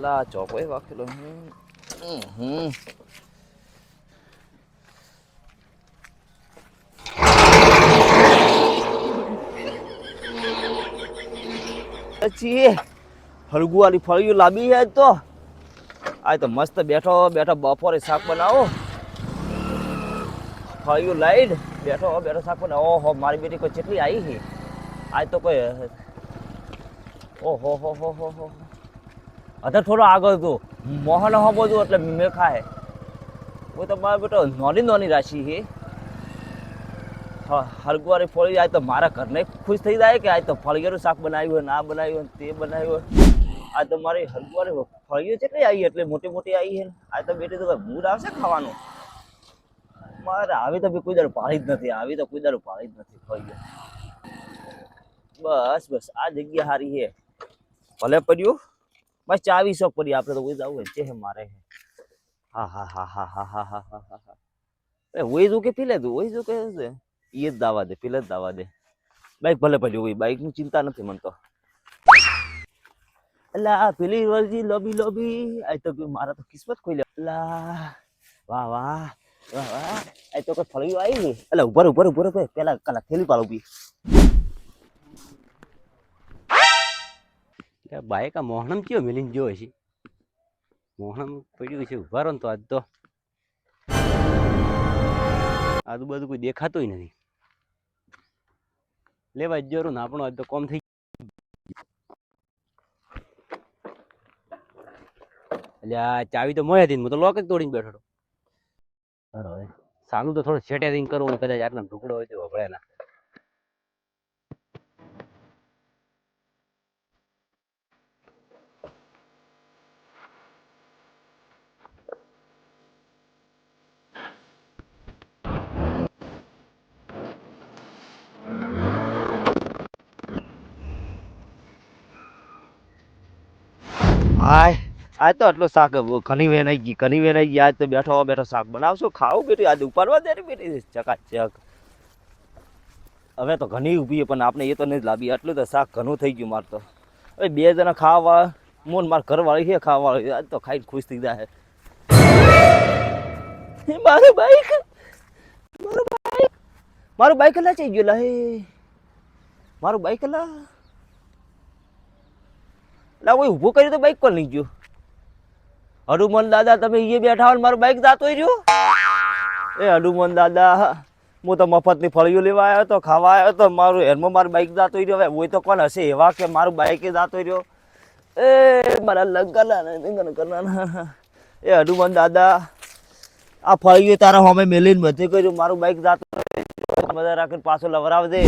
લા ચોકો એ વાકેલો હમ હમ પછી હળગુવાળી ફળિયું લાવી છે તો આ તો મસ્ત બેઠો બેઠો બપોરે શાક બનાવો ફળિયું લાઈડ બેઠો બેઠો શાક બનાવો ઓહો મારી બેટી કોઈ કેટલી આવી છે આજ તો કોઈ ઓહો હો હો હો હો અત્યારે થોડો આગળ તો મોહન હો બધું, એટલે મેં ખાય. હું તો મારો બેટો નોની નોની રાશિ છે. હરગુવારી ફળી જાય તો મારા ઘરને ખુશ થઈ જાય કે આજ તો ફળિયાનું શાક બનાવ્યું ના બનાવ્યું તે બનાવ્યું હોય. આ તો મારી હરગુવારી છે કઈ આવી એટલે મોટી મોટી આવી છે આ તો બેટી તો મૂડ આવશે ખાવાનું? મારે આવી તો કોઈ દાડો પાડી જ નથી, આવી તો કોઈ દાડો પાડી જ નથી ફળીઓ બસ બસ, આ જગ્યા સારી છે. ભલે પડ્યું. બસ ચાવી શોખ પડી, આપણે તો ઉઈદ આવું છે મારે હા. હા હા હા હા હા હા હા હા હા જો કે પીલે તું જો કે છે? એ જ દાવા દે, પીલે જ દાવા દે. બાઈક ભલે ભલે હોય બાઈકની ચિંતા નથી મને તો. લા પેલી વરજી લોબી લોબી, આ તો મારા તો કિસ્મત ખોઈ અલા વાહ વાહ વાહ વાહ. આ તો કોઈ ફળિયું આવી ગઈ એટલે ઉપર ઉપર ઉપર પેલા કલા થેલી પાલ બી ત્યાં બાઈક આ મોહણમ કયો મિલીને જોયો છે મોહણમ પડ્યું છે ઊભા રહો ને તો આજ તો. આજુબાજુ કોઈ દેખાતોય નથી. લેવા જરૂર ને, આપણો આજ તો કોમ થઈ એટલે આ ચાવી તો મોય હતી હું તો લોક જ તોડીને બેઠો હતો. સાલું તો થોડું સેટેરિંગ કરવું કદાચ આટલા ટુકડો હોય તો વપરાય ના. હાય આજ તો આટલો શાક ઘણી વેનાઈ ગઈ ઘણી વેનાઈ ગઈ આજ તો બેઠો બેઠો શાક બનાવશો, ખાવું બેઠું. આજ ઉપાડવા દે બેટી ચકાચક. હવે તો ઘણી ઊભી પણ આપણે એ તો નહીં લાવી આટલું તો શાક ઘણું થઈ ગયું મારે તો. હવે બે જણા ખાવા, મોન માર ઘરવાળી છે, ખાવાવાળી આજ તો ખાઈને ખુશ થઈ જાય. મારું બાઈક મારું બાઈક મારું બાઈક કલા ચઈ ગયું લા મારું બાઈક કલા લા કોઈ ઊભું કર્યું તો બાઈક કોણ લઈ ગયું. હનુમાન દાદા, તમે અહીંયા બેઠા હો ને મારું બાઈક જાતો રહ્યો? એ હનુમાન દાદા, હું તો મફતની ફળીઓ લેવા આવ્યો તો, ખાવા આવ્યો તો, મારું હેરમાં મારું બાઇક જાતો રહ્યો. હવે હોય તો કોણ હશે? એવા કે મારું બાઈક જાતો રહ્યો? એ મારા લગ્ન કરવાના. એ હનુમાન દાદા, આ ફળીઓ તારા હોમે મેલીને બધું કર્યું. મારું બાઈક જાતો બધા રાખીને પાછો લવરાવ દે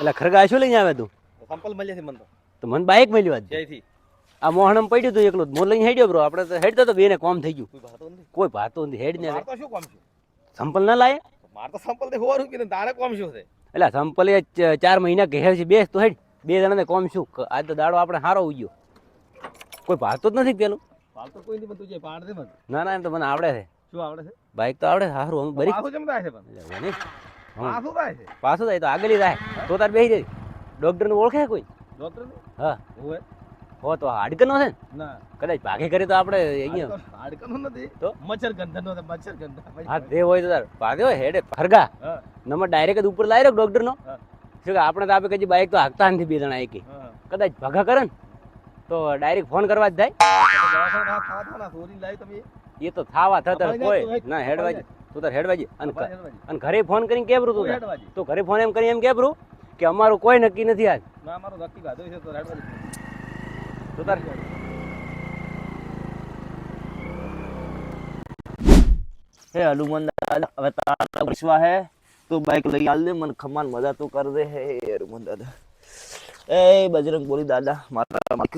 એટલે ખરગા શું લઈને આવે તું? સંપલ મળ્યા છે મને તો. તો મને બાઈક મળ્યું આજ. જયથી. આ મોહણમ પડ્યું તું એકલું મોર લઈને હેડ્યો બ્રો આપણે તો હેડતા તો બેને કોમ થઈ ગયું. કોઈ ભાતો નથી. કોઈ ભાતો હેડ ને શું કોમ છે? સંપલ ના લાય? માર તો સંપલથી હોવાનું કે તારે કોમ શું છે? એટલે સંપલ એ ચાર મહિના ઘેર છે બેસ તો હેડ. બે જણાને કોમ શું? આજ તો દાડો આપણે હારો ઉગ્યો. કોઈ ભાતો જ નથી પેલું. ભાતો કોઈ નથી પણ તું જે પાડ દે મને. ના ના એમ તો મને આવડે છે. શું આવડે છે? બાઈક તો આવડે સારું બરી પાછું કેમ થાય છે પણ? હમ. પાછું થાય છે? પાછું જાય તો આગળ જાય તો તાર બેસી ડોક્ટર ને ઓળખે કોઈ? ડોક્ટર હા. હો તો હાડકનો છે ને? કદાચ ભાગે કરે તો આપણે અહીંયા હાડકનું નથી. તો? મચ્છર ગંધનો છે મચ્છર ગંધ. હા તે હોય તો તાર. ભાગે હોય હેડે ફરગા. નંબર ડાયરેક્ટ ઉપર લાવી રહ્યો ડોક્ટર નો શું કે આપણે તો આપે કદી બાઈક તો હાકતા નથી બે જણા એકી. કદાચ ભાગા કરે ને તો ડાયરેક્ટ ફોન કરવા જ જાય. એ તો થાવા થતા કોઈ. ના હેડવાજી. તું તાર હેડવાજી. અને ઘરે ફોન કરીને તું તાર? હેડવાજી. તો ઘરે ફોન એમ કરી એમ કેબરું કે અમારું કોઈ નક્કી નથી આજ. ના નક્કી ગાધો છે તો હેડવાજી. તો તાર હે હનુમાન દાદા હવે તારા વિશ્વા હે તું બાઈક લઈ આલ દે મને ખમાન મજા તું કર દે હે હનુમાન દાદા. એ બજરંગ બોલી દાદા મારા બાઈક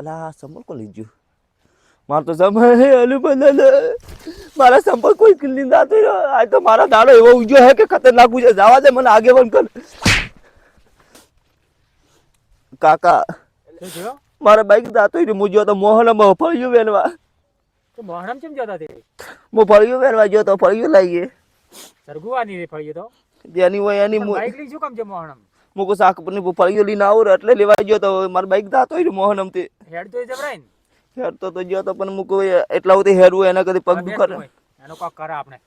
અલા સંભળ કોણ લીધું. મારે તો સંભળ હનુમાન દાદા મારા સંભળ કોઈ કિલ્લી ના તો મારા દાડો એવો ઉજ્યો હે કે ખતરનાક ઉજ્યો જવા દે મને આગે બંધ કર. કાકા મારા બાઈક દાતો હું જો તો મોહનમાં ફળિયું વેનવા તો મોહરમ ચમ જતા તે મો ફળિયું વેનવા ગયો તો ફળિયું લાવીએ સરગુવાની રે ફળીએ તો. જેની હોય એની બાઈક લઈ શું કામ છે હું કોઈ શાકની ફળિયું લઈને આવું એટલે લેવા ગયો તો મારી બાઈક દાતો રહ્યું મોહનમથી હેડ તો જબરાય ને હેરતો તો ગયો તો પણ મુકો એટલા ઉતે હેડવું એના કદી પગ આ બેઠું દુખે હોય. એનો કોક કરે આપણે.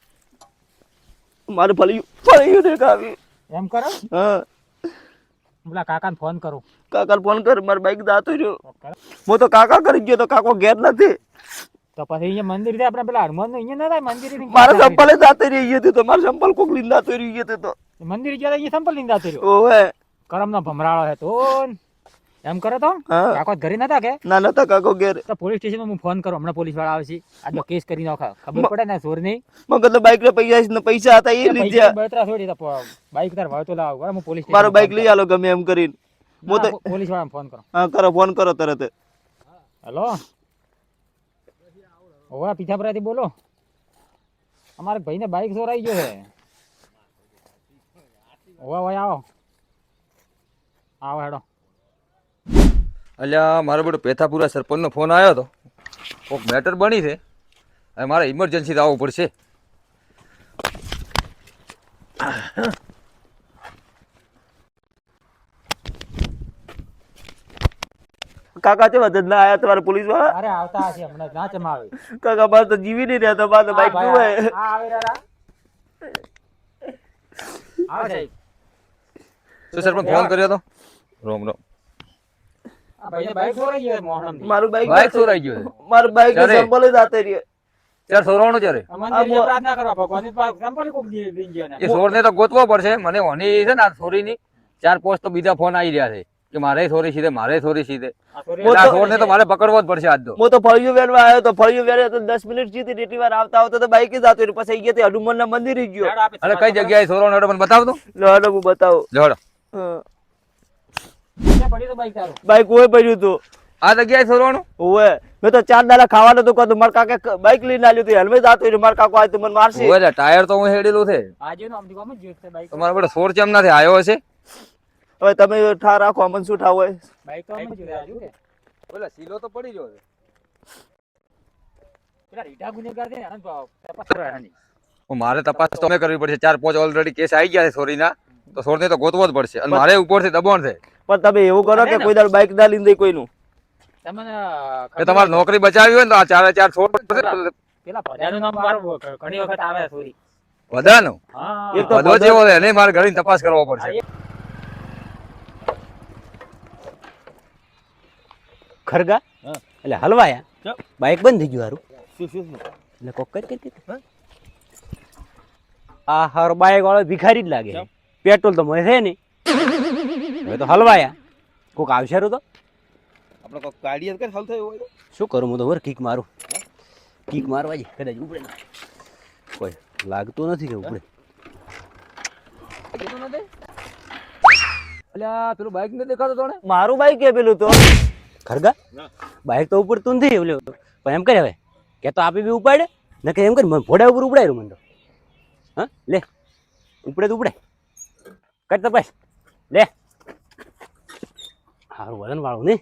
મારે ફળિયું ફળિયું દેખાવ્યું એમ કરો? હા. પેલા કાકાને ફોન કરો. કાકા ફોન કર મારી બાઈક દાતો રહ્યો. હું તો કાકા કરી ગયો તો કાકો ઘેર નથી. તો પછી અહીંયા મંદિરથી આપણે પેલા હનુમાન અહીંયા ના થાય મંદિર મારા સંપલે જાતો રહી ગયો તો મારા સંપલ કોક લીન જાતો રહી ગયો તો. મંદિર ગયા અહીંયા સંપલ લીંદા થયો ઓહે કરમ નો ભમરાળો હે તો એમ કરો તો? કાકો ઘરે નતા કે? ના નતા કાકો ઘેર. તો પોલીસ સ્ટેશનમાં હું ફોન કરો હમણાં પોલીસવાળા આવશે આજનો કેસ કરી નાખો. ખબર પડે ને ચોર નહીં. મગર તો બાઈક રે પૈસા ને પૈસા હતા એ લીધા બળતરા છોડી તો બાઈક તાર વાળતો લાવ. બરાબર, હું પોલીસ મારો બાઈક લઈ આલો ગમે એમ કરીને. હું તો પોલીસવાળા ફોન કરો. હા કરો ફોન કરો તરત હેલો? ઓવા પીછાપરાથી બોલો. અમારે ભાઈને બાઈક ચોરાઈ ગયો છે. ઓવા ઓય આવો. આવો હેડો. અલ્યા મારો બેટો પેથાપુરા સરપંચનો ફોન આવ્યો હતો કોઈક મેટર બની છે. હવે મારે ઇમરજન્સી આવવું પડશે. કાકા છે વજન ના આયા તમારા પોલીસવાળા અરે આવતા છે હમણાં ના ચમાવે કાકા બસ તો જીવી નહીં રહ્યા તો તો બાઈક હા, જુએ ભાઈ, આ આવે રારા. આવો સાહેબ. તો સરપંચ ફોન કર્યો તો? રોમ રોમ. આ બાઈક ચોરાઈ ગયો છે મોહણમથી. મારું બાઈક ચોરાઈ ગયો મારું બાઈક ક્યારે? સંપલે જાતે રહ્યો. ચાર સોરવાનું ત્યારે પ્રાર્થના કરવા ભગવાનની પાસે સંપલ કોક દી- દઈ ગયો ને. તો ગોતવો પડશે. મને ઓની છે ને આ સોરીની. ચાર પોસ્ટ તો બીજા ફોન આવી રહ્યા છે. કે મારે સોરી સીધે મારે સોરી સીધે. સોર સોરને તો મારે પકડવો જ પડશે આજ તો હું તો ફળિયું વેનવા આવ્યો તો ફળિયું વેર તો દસ મિનિટ જીતી એટલી વાર આવતા આવતો તો બાઈક જ આવતો રહ્યો પછી અહીંયા હનુમાન ના મંદિર ગયો. અને કઈ જગ્યાએ સોરો હતો મને બતાવ તો હું બતાવું. જોડો બાઈક તારું? બાઈક હોય પડ્યું તું. આ જગ્યાએ સોરવાનું ઓવે મેં તો ચાર દાડા ખાવાનું તો કહ્યું મારા કાકે બાઈક લઈને આવ્યું હતું. હેલ્મેટ આતું મારા કાકો આજ મને મારશે. ઓય ટાયર તો હું હેડેલું છે. આજે નો આમથી આમ જ છે બાઈક. તમારો બેટો સોર ચેમ નથી? આવ્યો હશે? હવે તમે ઠાર રાખો અમન શું ઠાવ હોય? બાઈક તો આમ જ જોયું ઓલા સીલો તો પડી ગયો છે. પેલા રીઢા ગુનેગાર છે ને, આને તો તપાસ કરવા મારે તપાસ તો અમે કરવી પડશે. ચાર પાંચ ઓલરેડી કેસ આવી ગયા છે સોરીના. તો સોરને તો ગોતવો જ પડશે અને મારે ઉપરથી દબાણ છે. પણ તમે એવું કરો કે કોઈ દાડ બાઇક ના લીધે દે કોઈનું. તમને તમારે નોકરી બચાવી હોય ને તો આ ચારે ચાર સોર પેલા ભજાનું નામ મારું ઘણી વખત આવે સોરી બધાનો એક તો બધો જેવો છે એને મારે ઘણી તપાસ કરવો પડશે. ખરગા? એટલે હલવાયા? બાઇક બાઈક બંધ થઈ ગયું હારું? શું શું શું? એટલે કોક કરી. આ હર બાઈક વાળો ભિખારી જ લાગે. પેટ્રોલ તો મળે છે નહીં. હવે તો હલવાયા. કોક આવશે તો. આપણે કોક કાઢીએ કે હલ થયું હોય શું કરું હું તો વર કિક મારું. કિક મારવા જઈ કદાચ ઉપડે ના. કોઈ લાગતું નથી કે ઉપડે. અલ્યા પેલું બાઈક નથી દેખાતો તને મારું બાઈક કે પેલું તો. ખરગા? બાઈક તો ઉપડતું નથી ઓલે. પણ એમ કરે હવે. કે તો આપી બી ઉપાડે. ને કે એમ કરે ભોડા ઉપર ઉપડાયું મને તો. હા લે. ઉપડે તો ઉપડે કર તપાસ લે. હારું વજન વાળું નહીં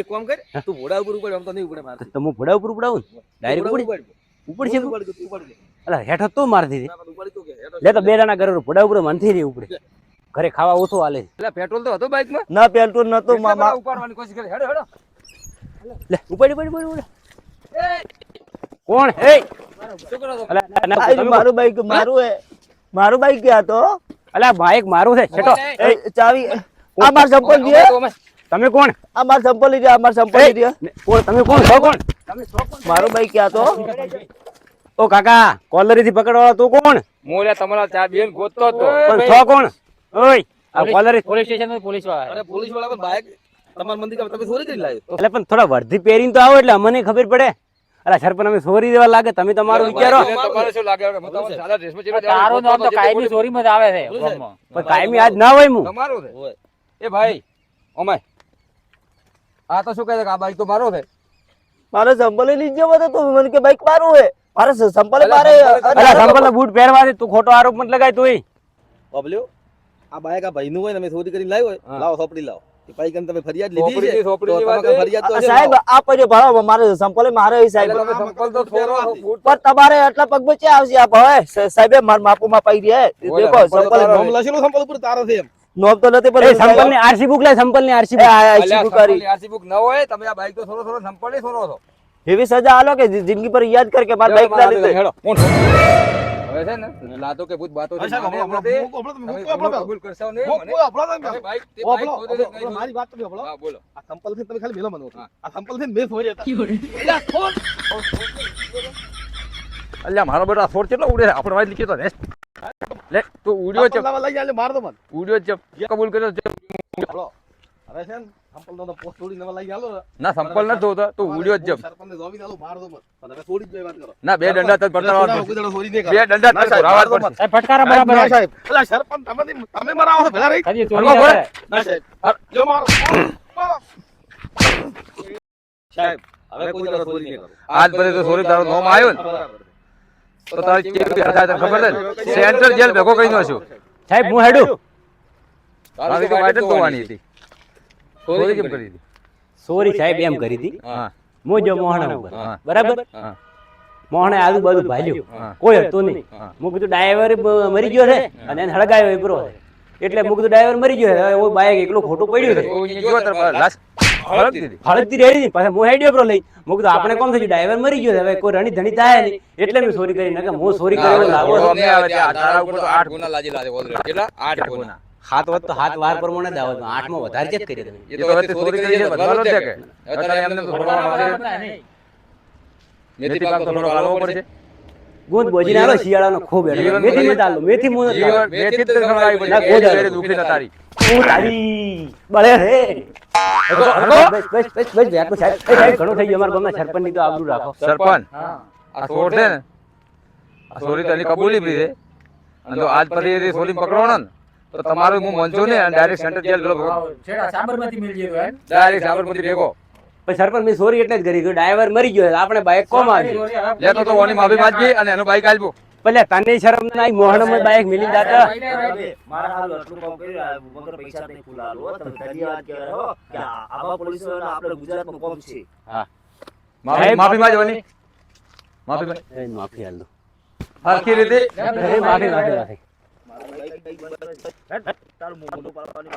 એક કામ કર તું ઘોડા ઉપર ઉપર આમ તો નહીં ઉપડે મારે તો હું ઘોડા ઉપર ઉપડાવું ડાયરેક્ટ ઉપડશે ઉપર તું? ઉપર અલા હેઠ તો તું કે હેઠો લે તો બે દાણા ઘરે ઘોડા ઉપર મનથી નહીં ઉપડે. ઘરે ખાવા ઓછું હાલે છે. એટલે પેટ્રોલ તો હતો બાઇકમાં? ના પેટ્રોલ નતો મામા. ઉપાડવાની કોશિશ કરે. હેડો હેડો. લે ઉપાડી ઉપાડી ઉપાડી. કોણ? હે કરો છો? મારું બાઈક મારું હે? મારું બાઈક ક્યાં તો અલા બાઈક મારું છે છેટો એ ચાવી આ માર સંપલ દે તમે કોણ આ માર સંપલ છે આ માર સંપલ છે કોણ તમે કોણ છો કોણ મારો બાઈક ક્યાં તો ઓ કાકા કોલરી થી પકડવાળો તું કોણ મોલે તમારા ચા બેન ગોતતો તો પણ છો કોણ ઓય આ કોલરી પોલીસ સ્ટેશન પોલીસવાળા અરે પોલીસવાળા પણ બાઈક તમારા મંદિર તમે થોડી કરી લાવ્યો એટલે પણ થોડા વર્ધી પહેરીને તો આવો એટલે અમને ખબર પડે અલા સરપંચ અમે સોરી દેવા લાગે. તમે તમારું વિચારો. તમારે શું લાગે? સાદા ડ્રેસમાં ચીરો દેવાનો નામ તો કાયમી ચોરીમાં જ આવે છે. પણ કાયમી આજ ના હોય હું તમારો છે. એ ભાઈ ઓમાય. આ તો શું કહે છે આ બાઈક તો મારો છે? મારે સંપલ લીધે હતો તો. મને કે બાઈક મારું છે. મારે સંપલ મારે અલા સંપલ બૂટ પહેરવા દે. તું ખોટો આરોપ મત લગાય તું બબલ્યો આ બાઈક આ ભાઈનું હોય ને અમે ચોરી કરીને લાવ્યો હોય. લાવો સોપડી લાવો. તમે ફરિયાદ લીધી છે. ફરિયાદ તો સાહેબ મારે સંપલે મારે સાહેબ. તમે સંપલ તો થોડો ફૂટ તમારે એટલા પગ ક્યાં આવશે આપ હવે. સાહેબે માર માપુમાં પાઈ રહ્યા દેખો સંપલ નામ સંપલ ઉપર તારો છે એમ. નોમ તો નથી પણ સંપલની આરસી બુક લે સંપલની આરસી બુક આરસી બુક કરી. ન હોય તમે આ બાઈક તો થોડો થોડો સંપલની થોડો છો. એવી સજા આલો કે જિંદગી પર યાદ કર કે મારા બાઈક ના લીધે. હેડો કોણ હવે છે ને લાતો કે ભૂત બાતો છે કબૂલ કરશો ને મને? બાઈક તે નહીં? મારી વાત તો હમણાં. હા બોલો. આ સંપલથી તમે ખાલી મેલો મને આ સંપલથી મેં ફોરી હતા. અલ્યા મારો બેટા ફોર કેટલો ઉડે આપણે વાત લીધો તો રેસ્ટ લે તું ઉડ્યો છે. માર દો મને. ઉડ્યો છે. કબૂલ કર્યો છે. હળો. છે ને સંપલ નો પોસ્ટ છોડી નવા લઈ આલો ના સંપલ ન થતો તું ઉડ્યો જ જમ સરપંચને જોવી આલો, માર દો મને. પણ હવે છોડી જ વાત કરો. ના બે દંડા તજ પડતા કોઈ દાડો ચોરી નહીં કરો. બે દંડા ના, તજ સાહેબ, રાવત માર દો પડશે મને. ફટકારા બરાબર સાહેબ. અલા, સરપંચ તમે તમે મરાવો છો ભેળા રહી. કદી ચોરી ના પડે. થાય. ના, સાહેબ. જો મારો. સાહેબ, હવે કોઈ દાડો ચોરી નહીં કરો. આજ પછી તો સોરી તારો નોમ આવ્યો ને તો તારી કેવી હતા તને ખબર છે સેન્ટ્રલ જેલ ભેગો કરી નો છું સાહેબ હું હેડું તો ધોવાની હતી સોરી કેમ કરી હતી સોરી સાહેબ એમ કરી હતી મોજો મોહણા ઉપર. બરાબર? હા. મોહણે આજુબાજુ ભાલ્યું. કોઈ હતો નહીં. હા. કીધું ડ્રાઈવર મરી ગયો છે. અને એને હળગાયો એ બરો એટલે મુક કીધું ડ્રાઈવર મરી ગયો છે. હવે હું બાઈક એકલો ખોટું પડ્યું છે. તો હળગતી રહી પાછા હું હેડ્યો બરો લઈ. મુક કીધું આપણે કોમ થયું? ડ્રાઈવર મરી ગયો છે. હવે કોઈ રણી ધણી થાય નહીં. એટલે મેં સોરી કરી. નાખે હું સોરી ના, કરી હવે લાવો તો આવે ત્યાં તારા ઉપર તો આઠ ગુના લાજી લાગે. ઓલરેડી. કેટલા? આઠ ગુના. હાથ વાત તો હાથ વાર પ્રમાણે દાવત આઠમો વધારે ચેક કરી તમે એ તો હવે ચોરી કરી છે જ છે કે? અત્યારે એમને તો. મેથી પાક તો થોડો હાલવો છે ગોંદ બોજીને આલો શિયાળાનો ખૂબ હેડો મેથી મત આલો મેથી મું. મેથી તો ખવડાવી પડે ના, ગોદા. દુખી ના તારી. ઓ તારી બળે રે. બસ બસ બસ બસ આટલું સાહેબ સાહેબ ઘણો થઈ ગયો અમારા ગામના સરપંચની તો આબરૂ રાખો. સરપંચ. હા. આ છોડ દે ને? આ સોરી તો એની કબૂલી પી દે અને તો આજ પછી એ સોરી પકડવાનો ને? તો તમારું હું મંજૂર ને ડાયરેક્ટ સેન્ટર જેલ ગયો છેડા સાબરમતી મિલ જેતો એમ. ડાયરેક્ટ સાબરમતી ભેગો. પછી સરપંચ મેં સોરી એટલે જ કરી ગયો. ડ્રાઈવર મરી ગયો આપણે બાઈક કોમ આવી લે તો ઓની માફી માંગી અને એનો બાઈક આલવું પેલે તને શરમ ના આવી મોહણમાં બાઈક મિલી જાતા. મારા હાલ આટલું કામ કર્યું, આ પૈસા નહીં ફૂલાલો, હો. તમે કદી વાત કરે, હો, કે આવા પોલીસવાળા આપણે ગુજરાતમાં કોમ છે. માફી માફી માંગવાની માફી માફી હાલ દો. હરખી રીતે. માફી માફી માફી. તારું મોઢું પાડવાની